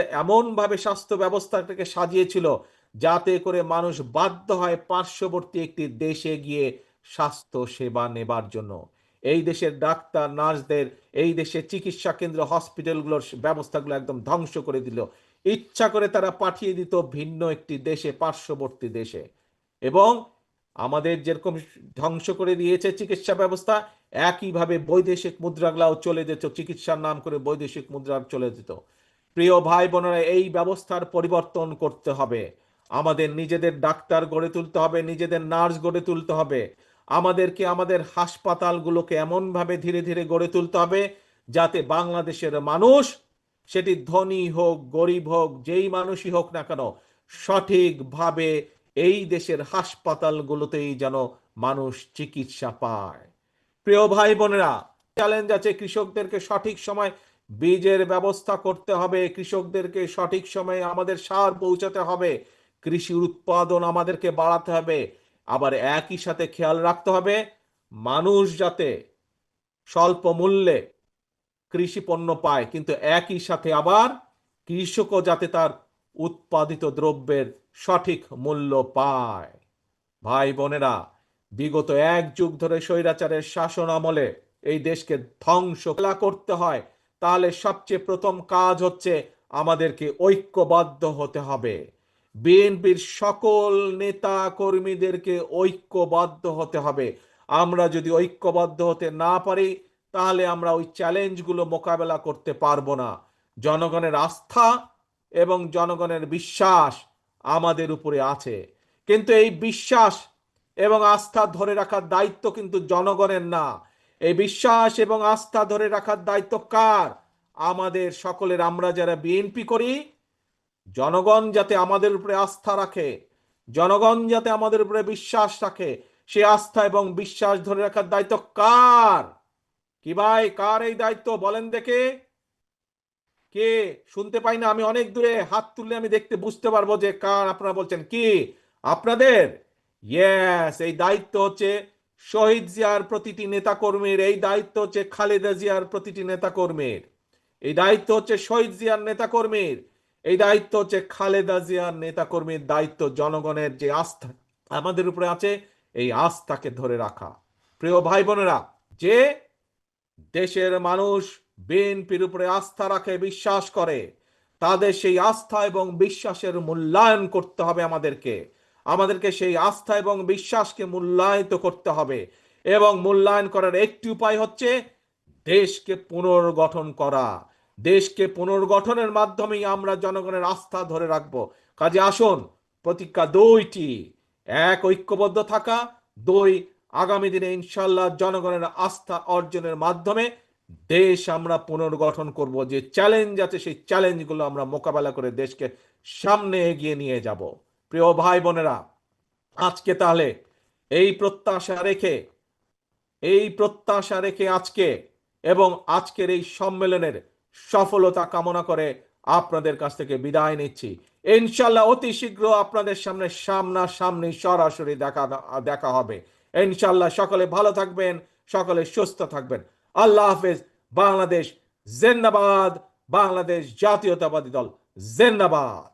এমনভাবে স্বাস্থ্য ব্যবস্থাটাকে সাজিয়েছিল যাতে করে মানুষ বাধ্য হয় পার্শ্ববর্তী একটি দেশে গিয়ে স্বাস্থ্য সেবা নেবার জন্য। এই দেশের ডাক্তার, নার্সদের, এই দেশের চিকিৎসা কেন্দ্র, হসপিটালগুলোর ব্যবস্থাগুলো একদম ধ্বংস করে দিল। ইচ্ছা করে তারা পাঠিয়ে দিত ভিন্ন একটি দেশে, পার্শ্ববর্তী দেশে। এবং আমাদের যেরকম ধ্বংস করে দিয়েছে চিকিৎসা ব্যবস্থা, একইভাবে বৈদেশিক মুদ্রাগুলাও চলে যেত। চিকিৎসার নাম করে বৈদেশিক মুদ্রা চলে যেত। প্রিয় ভাই বোনেরা এই ব্যবস্থার পরিবর্তন করতে হবে। আমাদের নিজেদের ডাক্তার গড়ে তুলতে হবে, নিজেদের নার্স গড়ে তুলতে হবে। আমাদেরকে আমাদের হাসপাতালগুলোকে এমনভাবে ধীরে ধীরে গড়ে তুলতে হবে যাতে বাংলাদেশের মানুষ সেটি ধনী হোক, গরিব হোক, যেই মানুষই হোক না কেন, সঠিকভাবে এই দেশের হাসপাতালগুলোতেই যেন মানুষ চিকিৎসা পায়। প্রিয় ভাই বোনেরা চ্যালেঞ্জ আছে কৃষকদেরকে সঠিক সময় বীজের ব্যবস্থা করতে হবে। কৃষকদেরকে সঠিক সময়ে আমাদের সার পৌঁছাতে হবে। কৃষি উৎপাদন আমাদেরকে বাড়াতে হবে। আবার একই সাথে খেয়াল রাখতে হবে, মানুষ যাতে স্বল্প মূল্যে কৃষি পণ্য পায়, কিন্তু একই সাথে আবার কৃষকও যাতে তার উৎপাদিত দ্রব্যের সঠিক মূল্য পায়। ভাই বোনেরা, বিগত এক যুগ ধরে স্বৈরাচারের শাসন আমলে এই দেশকে ধ্বংস করতে হয়। তাহলে সবচেয়ে প্রথম কাজ হচ্ছে আমাদেরকে ঐক্যবদ্ধ হতে হবে। বিএনপির সকল নেতা কর্মীদেরকে ঐক্যবদ্ধ হতে হবে। আমরা যদি ঐক্যবদ্ধ হতে না পারি, তাহলে আমরা ওই চ্যালেঞ্জগুলো মোকাবেলা করতে পারব না। জনগণের আস্থা এবং জনগণের বিশ্বাস আমাদের উপরে আছে। কিন্তু এই বিশ্বাস এবং আস্থা ধরে রাখার দায়িত্ব কিন্তু জনগণের না। এই বিশ্বাস এবং আস্থা ধরে রাখার দায়িত্ব কার? আমাদের সকলের আমরা যারা বিএনপি করি, জনগণ যাতে আমাদের উপরে আস্থা রাখে, জনগণ যাতে আমাদের উপরে বিশ্বাস রাখে, সে আস্থা এবং বিশ্বাস ধরে রাখার দায়িত্ব কার? কি ভাই, কার এই দায়িত্ব বলেন দেখে? কে? শুনতে পাই না, আমি অনেক দূরে হাত তুললে আমি দেখতে বুঝতে পারব যে কার, আপনারা বলছেন কি? আপনাদের? ইয়েস এই দায়িত্ব হচ্ছে শহীদ জিয়ার প্রতিটি নেতা কর্মীর এই দায়িত্ব হচ্ছে খালেদা জিয়ার প্রতিটি নেতা কর্মীর এই দায়িত্ব হচ্ছে শহীদ জিয়ার নেতা কর্মীর এই দায়িত্ব হচ্ছে খালেদা জিয়ার নেতা কর্মীর দায়িত্ব জনগণের যে আস্থা আমাদের উপরে আছে, এই আস্থাকে ধরে রাখা। প্রিয় ভাই বোনেরা যে দেশের মানুষ বিএনপির উপরে আস্থা রাখে, বিশ্বাস করে, তাদের সেই আস্থা এবং বিশ্বাসের মূল্যায়ন করতে হবে আমাদেরকে। আমাদেরকে সেই আস্থা এবং বিশ্বাসকে মূল্যায়িত করতে হবে এবং মূল্যায়ন করার একটি উপায় হচ্ছে দেশকে পুনর্গঠন করা। দেশকে পুনর্গঠনের মাধ্যমেই আমরা জনগণের আস্থা ধরে রাখব। কাজে আসুন, প্রতিজ্ঞা দুইটি। এক, ঐক্যবদ্ধ থাকা। দুই, আগামী দিনে ইনশাল্লাহ জনগণের আস্থা অর্জনের মাধ্যমে দেশ আমরা পুনর্গঠন করব। যে চ্যালেঞ্জ আছে, সেই চ্যালেঞ্জগুলো আমরা মোকাবেলা করে দেশকে সামনে এগিয়ে নিয়ে যাব। প্রিয় ভাই বোনেরা, আজকে তাহলে এই প্রত্যাশা রেখে, এই প্রত্যাশা রেখে আজকে এবং আজকের এই সম্মেলনের সফলতা কামনা করে আপনাদের কাছ থেকে বিদায় নিচ্ছি। ইনশাল্লাহ অতি শীঘ্র আপনাদের সামনে সামনা সামনে সরাসরি দেখা দেখা হবে। ইনশাল্লাহ সকলে ভালো থাকবেন, সকলে সুস্থ থাকবেন। আল্লাহ হাফেজ। বাংলাদেশ জিন্দাবাদ। বাংলাদেশ জাতীয়তাবাদী দল জিন্দাবাদ।